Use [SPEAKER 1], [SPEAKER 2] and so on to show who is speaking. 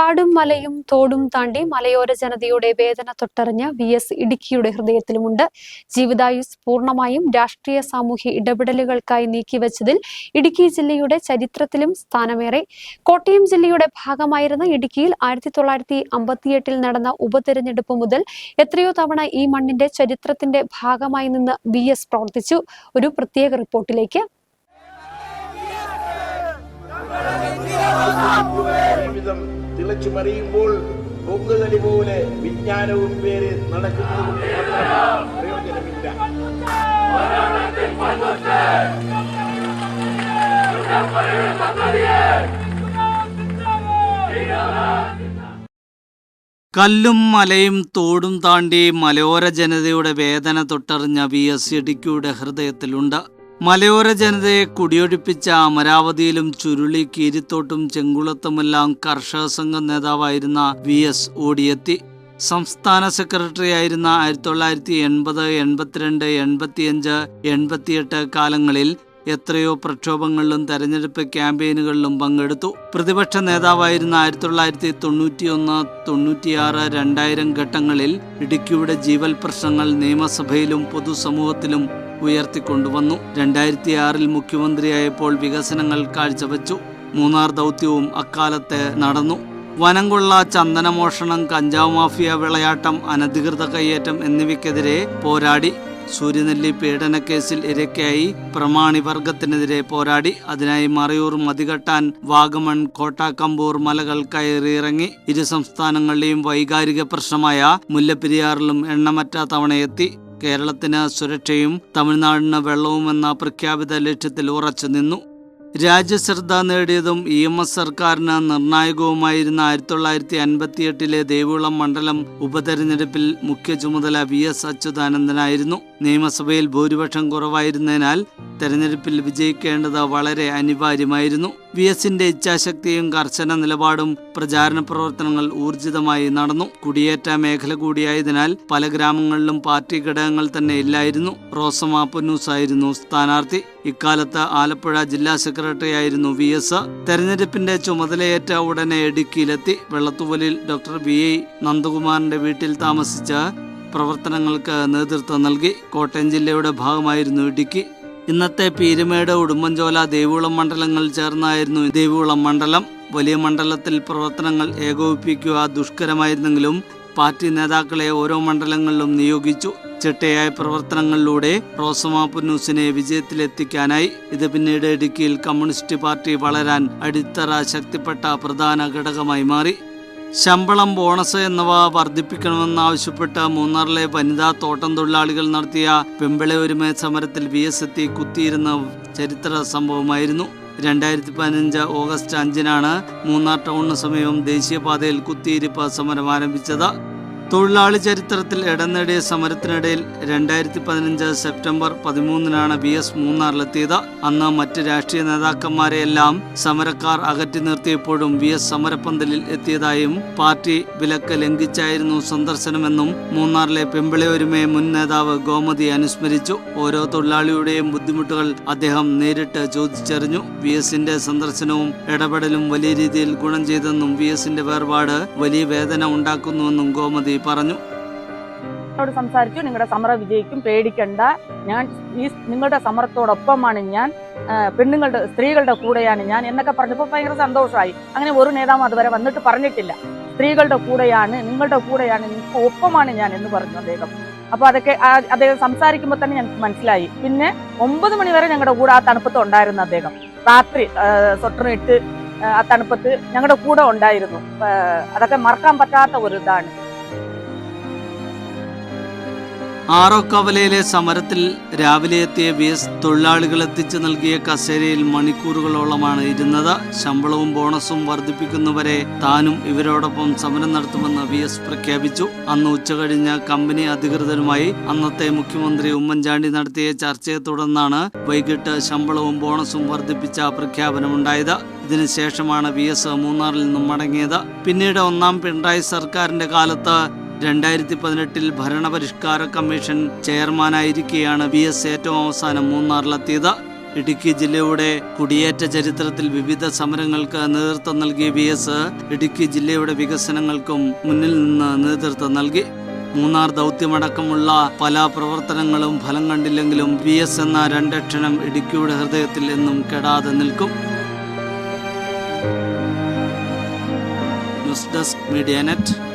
[SPEAKER 1] കാടും മലയും തോടും താണ്ടി മലയോര ജനതയുടെ വേദന തൊട്ടറിഞ്ഞ വി എസ് ഇടുക്കിയുടെ ഹൃദയത്തിലുമുണ്ട്. ജീവിതായുസ് പൂർണമായും രാഷ്ട്രീയ സാമൂഹ്യ ഇടപെടലുകൾക്കായി നീക്കിവച്ചതിൽ ഇടുക്കി ജില്ലയുടെ ചരിത്രത്തിലും സ്ഥാനമേറെ. കോട്ടയം ജില്ലയുടെ ഭാഗമായിരുന്ന ഇടുക്കിയിൽ ആയിരത്തി തൊള്ളായിരത്തി അമ്പത്തിയെട്ടിൽ നടന്ന ഉപതെരഞ്ഞെടുപ്പ് മുതൽ എത്രയോ തവണ ഈ മണ്ണിന്റെ ചരിത്രത്തിന്റെ ഭാഗമായി നിന്ന് വി എസ് പ്രവർത്തിച്ചു. ഒരു പ്രത്യേക റിപ്പോർട്ടിലേക്ക്
[SPEAKER 2] ജീവിതം തിളച്ചു മറിയുമ്പോൾ പൊങ്ങുതടി പോലെ വിജ്ഞാനവും പേര് നടക്കുന്നത്
[SPEAKER 3] കല്ലും മലയും തോടും താണ്ടി മലയോര ജനതയുടെ വേദന തൊട്ടറിഞ്ഞ വി എസ് ഇടുക്കിയുടെ ഹൃദയത്തിലുണ്ട്. മലയോര ജനതയെ കുടിയൊഴിപ്പിച്ച അമരാവതിയിലും ചുരുളി കീരിത്തോട്ടും ചെങ്കുളത്തുമെല്ലാം കർഷക സംഘം നേതാവായിരുന്ന വി എസ് ഓടിയെത്തി. സംസ്ഥാന സെക്രട്ടറി ആയിരുന്ന ആയിരത്തി തൊള്ളായിരത്തി എൺപത് എൺപത്തിരണ്ട് എൺപത്തിയഞ്ച് എൺപത്തിയെട്ട് കാലങ്ങളിൽ എത്രയോ പ്രക്ഷോഭങ്ങളിലും തെരഞ്ഞെടുപ്പ് ക്യാമ്പയിനുകളിലും പങ്കെടുത്തു. പ്രതിപക്ഷ നേതാവായിരുന്ന ആയിരത്തി തൊള്ളായിരത്തി തൊണ്ണൂറ്റിയൊന്ന് തൊണ്ണൂറ്റിയാറ് രണ്ടായിരം ഘട്ടങ്ങളിൽ ഇടുക്കിയുടെ ജീവൽ പ്രശ്നങ്ങൾ നിയമസഭയിലും പൊതുസമൂഹത്തിലും ഉയർത്തിക്കൊണ്ടുവന്നു. രണ്ടായിരത്തി ആറിൽ മുഖ്യമന്ത്രിയായപ്പോൾ വികസനങ്ങൾ കാഴ്ചവെച്ചു. മൂന്നാർ ദൗത്യവും അക്കാലത്ത് നടന്നു. വനംകൊള്ള ചന്ദനമോഷണം കഞ്ചാവ് മാഫിയ വിളയാട്ടം അനധികൃത കയ്യേറ്റം എന്നിവയ്ക്കെതിരെ പോരാടി. സൂര്യനെല്ലി പീഡനക്കേസിൽ ഇരയ്ക്കായി പ്രമാണി വർഗത്തിനെതിരെ പോരാടി. അതിനായി മറയൂർ മതികെട്ടാൻ വാഗമൺ കോട്ടാക്കമ്പൂർ മലകൾ കയറിയിറങ്ങി. ഇരു സംസ്ഥാനങ്ങളിലെയും വൈകാരിക പ്രശ്നമായ മുല്ലപ്പെരിയാറിലും എണ്ണമറ്റ തവണയെത്തി. കേരളത്തിന് സുരക്ഷയും തമിഴ്നാടിന് വെള്ളവുമെന്ന പ്രഖ്യാപിത ലക്ഷ്യത്തിൽ ഉറച്ചു നിന്നു. രാജ്യശ്രദ്ധ നേടിയതും ഇ എം എസ് സർക്കാരിന് നിർണായകവുമായിരുന്ന ആയിരത്തി തൊള്ളായിരത്തി അൻപത്തിയെട്ടിലെ ദേവികുളം മണ്ഡലം ഉപതെരഞ്ഞെടുപ്പിൽ മുഖ്യ ചുമതല വി എസ് അച്യുതാനന്ദനായിരുന്നു. നിയമസഭയിൽ ഭൂരിപക്ഷം കുറവായിരുന്നതിനാൽ തെരഞ്ഞെടുപ്പിൽ വിജയിക്കേണ്ടത് വളരെ അനിവാര്യമായിരുന്നു. വി എസിന്റെ ഇച്ഛാശക്തിയും കർശന നിലപാടും പ്രചാരണ പ്രവർത്തനങ്ങൾ ഊർജിതമായി നടന്നു. കുടിയേറ്റ മേഖല കൂടിയായതിനാൽ പല ഗ്രാമങ്ങളിലും പാർട്ടി ഘടകങ്ങൾ തന്നെ ഇല്ലായിരുന്നു. റോസമ പൊന്നൂസ് ആയിരുന്നു സ്ഥാനാർത്ഥി. ഇക്കാലത്ത് ആലപ്പുഴ ജില്ലാ സെക്രട്ടറി ആയിരുന്നു വി എസ്. തെരഞ്ഞെടുപ്പിന്റെ ചുമതലയേറ്റ ഉടനെ ഇടുക്കിയിലെത്തി. വെള്ളത്തുവലിൽ ഡോക്ടർ വി ഐ നന്ദകുമാറിന്റെ വീട്ടിൽ താമസിച്ച പ്രവർത്തനങ്ങൾക്ക് നേതൃത്വം നൽകി. കോട്ടയം ജില്ലയുടെ ഭാഗമായിരുന്നു ഇടുക്കി. ഇന്നത്തെ പീരുമേട് ഉടുമ്പൻചോല ദേവികുളം മണ്ഡലങ്ങൾ ചേർന്നായിരുന്നു ദേവികുളം മണ്ഡലം. വലിയ മണ്ഡലത്തിൽ പ്രവർത്തനങ്ങൾ ഏകോപിപ്പിക്കുക ദുഷ്കരമായിരുന്നെങ്കിലും പാർട്ടി നേതാക്കളെ ഓരോ മണ്ഡലങ്ങളിലും നിയോഗിച്ചു. ചിട്ടയായ പ്രവർത്തനങ്ങളിലൂടെ റോസമ ന്യൂസിനെ വിജയത്തിലെത്തിക്കാനായി ഇത് പിന്നീട് ഇടുക്കിയിൽ കമ്മ്യൂണിസ്റ്റ് പാർട്ടി വളരാൻ അടിത്തറ ശക്തിപ്പെട്ട പ്രധാന ഘടകമായി മാറി. ശമ്പളം ബോണസ് എന്നിവ വർദ്ധിപ്പിക്കണമെന്നാവശ്യപ്പെട്ട് മൂന്നാറിലെ വനിതാ തോട്ടം തൊഴിലാളികൾ നടത്തിയ പെമ്പിളെ ഒരുമ സമരത്തിൽ വി എസ് എത്തി കുത്തിയിരുന്ന ചരിത്ര സംഭവമായിരുന്നു. രണ്ടായിരത്തി പതിനഞ്ച് ഓഗസ്റ്റ് അഞ്ചിനാണ് മൂന്നാർ ടൗണിന് സമീപം ദേശീയപാതയിൽ കുത്തിയിരിപ്പ് സമരം ആരംഭിച്ചത്. തൊഴിലാളി ചരിത്രത്തിൽ ഇടം നേടിയ സമരത്തിനിടയിൽ രണ്ടായിരത്തി പതിനഞ്ച് സെപ്റ്റംബർ പതിമൂന്നിനാണ് ബി എസ് മൂന്നാറിലെത്തിയത്. അന്ന് മറ്റ് രാഷ്ട്രീയ നേതാക്കന്മാരെയെല്ലാം സമരക്കാർ അകറ്റി നിർത്തിയപ്പോഴും വി എസ് സമരപ്പന്തലിൽ എത്തിയതായും പാർട്ടി വിലക്ക് ലംഘിച്ചായിരുന്നു സന്ദർശനമെന്നും മൂന്നാറിലെ പെമ്പിളയൊരുമയെ മുൻ നേതാവ് ഗോമതി അനുസ്മരിച്ചു. ഓരോ തൊഴിലാളിയുടെയും ബുദ്ധിമുട്ടുകൾ അദ്ദേഹം നേരിട്ട് ചോദിച്ചറിഞ്ഞു. വി എസിന്റെ സന്ദർശനവും ഇടപെടലും വലിയ രീതിയിൽ ഗുണം ചെയ്തെന്നും വി എസിന്റെ വേർപാട് വലിയ വേദന ഉണ്ടാക്കുന്നുവെന്നും ഗോമതി പറഞ്ഞു.
[SPEAKER 4] എന്നോട് സംസാരിച്ചു. നിങ്ങളുടെ സമരം വിജയിക്കും പേടിക്കണ്ട. ഞാൻ ഈ നിങ്ങളുടെ സമരത്തോടൊപ്പമാണ് ഞാൻ. പെണ്ണുങ്ങളുടെ സ്ത്രീകളുടെ കൂടെയാണ് ഞാൻ എന്നൊക്കെ പറഞ്ഞപ്പോൾ ഭയങ്കര സന്തോഷമായി. അങ്ങനെ ഒരു നേതാവും അതുവരെ വന്നിട്ട് പറഞ്ഞിട്ടില്ല. സ്ത്രീകളുടെ കൂടെയാണ് നിങ്ങളുടെ കൂടെയാണ് നിങ്ങൾക്ക് ഒപ്പമാണ് ഞാൻ എന്ന് പറഞ്ഞു അദ്ദേഹം. അപ്പൊ അതൊക്കെ അദ്ദേഹം സംസാരിക്കുമ്പോൾ തന്നെ ഞങ്ങൾക്ക് മനസ്സിലായി. പിന്നെ ഒമ്പത് മണി വരെ ഞങ്ങളുടെ കൂടെ ആ തണുപ്പത്ത് ഉണ്ടായിരുന്നു അദ്ദേഹം. രാത്രി സ്വട്ടറിട്ട് ആ തണുപ്പത്ത് ഞങ്ങളുടെ കൂടെ ഉണ്ടായിരുന്നു. അതൊക്കെ മറക്കാൻ പറ്റാത്ത ഒരു ഇതാണ്.
[SPEAKER 3] ആറോക്കവലയിലെ സമരത്തിൽ രാവിലെ എത്തിയ വി എസ് തൊഴിലാളികൾ എത്തിച്ചു നൽകിയ കസേരയിൽ മണിക്കൂറുകളോളമാണ് ഇരുന്നത്. ശമ്പളവും ബോണസും വർദ്ധിപ്പിക്കുന്നവരെ താനും ഇവരോടൊപ്പം സമരം നടത്തുമെന്ന് വി എസ് പ്രഖ്യാപിച്ചു. അന്ന് ഉച്ചകഴിഞ്ഞ് കമ്പനി അധികൃതരുമായി അന്നത്തെ മുഖ്യമന്ത്രി ഉമ്മൻചാണ്ടി നടത്തിയ ചർച്ചയെ തുടർന്നാണ് വൈകിട്ട് ശമ്പളവും ബോണസും വർദ്ധിപ്പിച്ച പ്രഖ്യാപനമുണ്ടായത്. ഇതിനുശേഷമാണ് വി എസ് മൂന്നാറിൽ നിന്നും മടങ്ങിയത്. പിന്നീട് ഒന്നാം പിണറായി സർക്കാരിന്റെ കാലത്ത് രണ്ടായിരത്തി പതിനെട്ടിൽ ഭരണപരിഷ്കാര കമ്മീഷൻ ചെയർമാനായിരിക്കെയാണ് വി എസ് ഏറ്റവും അവസാനം മൂന്നാറിലെത്തിയത്. ഇടുക്കി ജില്ലയുടെ കുടിയേറ്റ ചരിത്രത്തിൽ വിവിധ സമരങ്ങൾക്ക് നേതൃത്വം നൽകിയ വി എസ്. ഇടുക്കി ജില്ലയുടെ വികസനങ്ങൾക്കും മുന്നിൽ നിന്ന് നേതൃത്വം നൽകി. മൂന്നാർ ദൗത്യമടക്കമുള്ള പല പ്രവർത്തനങ്ങളും ഫലം കണ്ടില്ലെങ്കിലും വി എസ് എന്ന രണ്ടക്ഷരം ഇടുക്കിയുടെ ഹൃദയത്തിൽ എന്നും കെടാതെ നിൽക്കും. News desk media net.